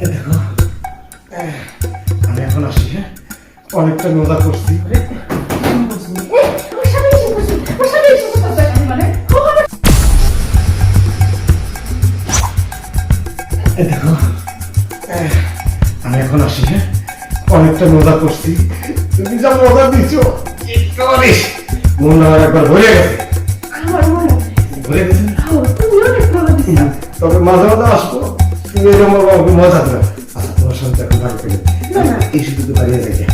দেখো আমি এখন আসি হ্যাঁ? অনেকটা মজা করছি। দেখো আমি এখন আসি হ্যাঁ? অনেকটা মজা করছি। তুমি যা মজা অনেক মন আমার একবার ভরে গেছে। ভরে গেছে? তবে মাঝে মাঝে আসব। তুমি এরকম মজা দিলাম আচ্ছা তোমার সঙ্গে এখন বাড়ি পেলে। এই শুধু তো বাড়িয়ে দেখে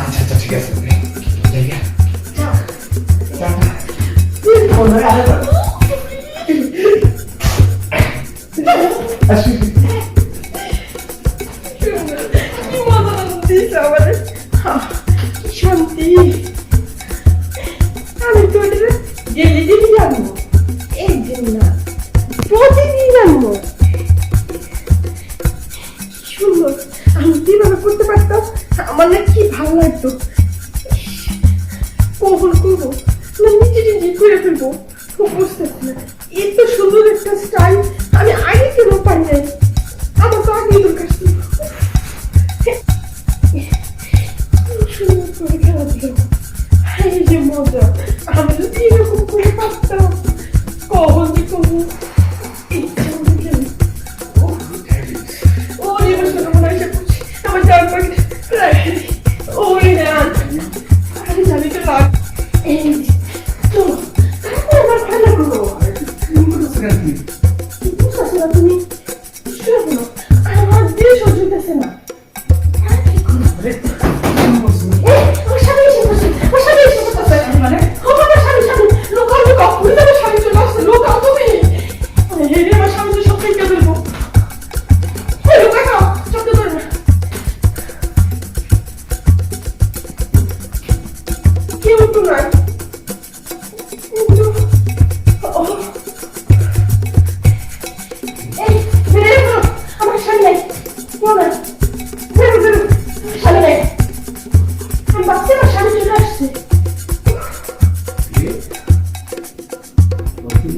আচ্ছা আচ্ছা ঠিক আছে যাই গে। আমার না কি ভালো লাগতো? কখন করব? না, নিজে নিজে করে ফেলব। বুঝতে এত সুন্দর একটা স্টাইল আমি আগে কেন পাই নাই? কি বুঝতেছো তুমি? তুমি শোনো আমার দিয়ে সহ্য হইতেছে না।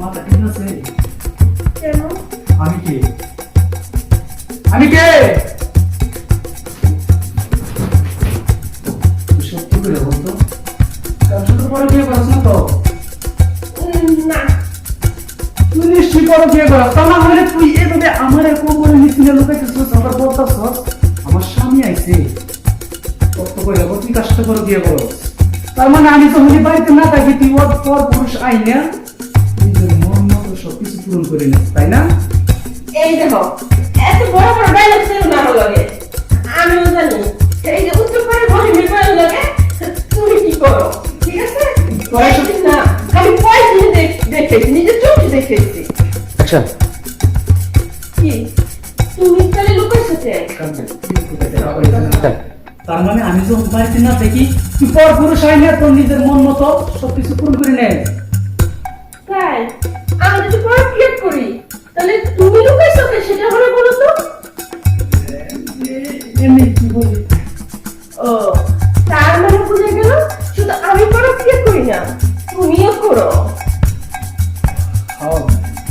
মাথা ঠিক আছে? কেন আমি কে? আমি কে? তুই সত্যি করে বলতো? কারণ শুধু পরে বিয়ে করাস না তো? না। তুই নিশ্চয়ই পরে বিয়ে করাস। তা না হলে তুই এভাবে আমার এরকম করে নিচ্ছিলে লোকে কিছু সবার বলতাস? আমার স্বামী আইছে। কত করে তুই কাজটা করে বিয়ে করো তার মানে আমি তো হলি বাড়িতে না থাকি তুই ওর পর পুরুষ আইনে মন মতো সব কিছু পূরণ করে নিস তাই না? এই দেখো এত বড় বড় ডায়লগ ছিল না আমার লগে? আমিও জানি। এই যে উত্তর পাড়ে বসে মেপার লগে তুমি কি করো? ঠিক আছে? পয়সা- না আমি পয়সা দেখেছি নিজের চোখে দেখেছি আচ্ছা। কি? তুমি তাহলে লোকের সাথে? তার মানে আমি যখন বাড়িতে না দেখি তুই পর পুরুষ আইনে তোর নিজের মন মতো সবকিছু পূরণ করে নেয়? তাই? আমি যদি ক্রিয়েট করি তাহলে তুমি লোকের সাথে সেটা হলে বলো তো? এমনি কি বলি? ও তার মানে বুঝে গেল শুধু আমি ক্রিয়েট করি না তুমিও করো।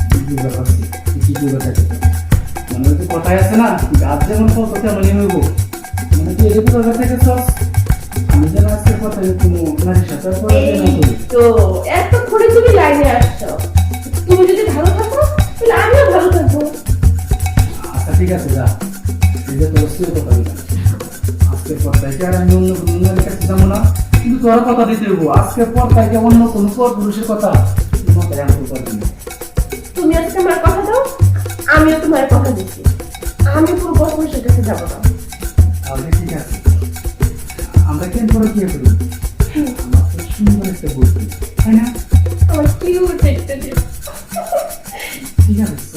কি কি কি ব্যাপার মানে যে কথায় আছে না গাছ যেমন ফল তত হইব। মানে তুই এদিকে তোর কাছে সস। আমি যেন আজকের কথা কোনো নারীর সাথে বিয়ে না করি। তো তুমি লাইনে আসছো। তুমি যদি ভালো থাকো তাহলে আমিও ভালো থাকব। আচ্ছা ঠিক আছে যা। এই যে তোর কথা বলি আজকের পর থেকে আর আমি অন্য কোনো নারীর কাছে যাব না। কিন্তু তোর কথা দিতে হইব। আজকের পর থেকে অন্য কোনো পর পুরুষের কথা মাথায় আনতে পারবি না। তুমি আজকে আমার কথা দাও আমিও তোমার কথা দিচ্ছি। আমি পুরো বসে কাছে যাব না। তাহলে ঠিক আছে। আমরা কেন করে বিয়ে করি আমার তো সুন্দর একটা বই তাই না? 생략했어.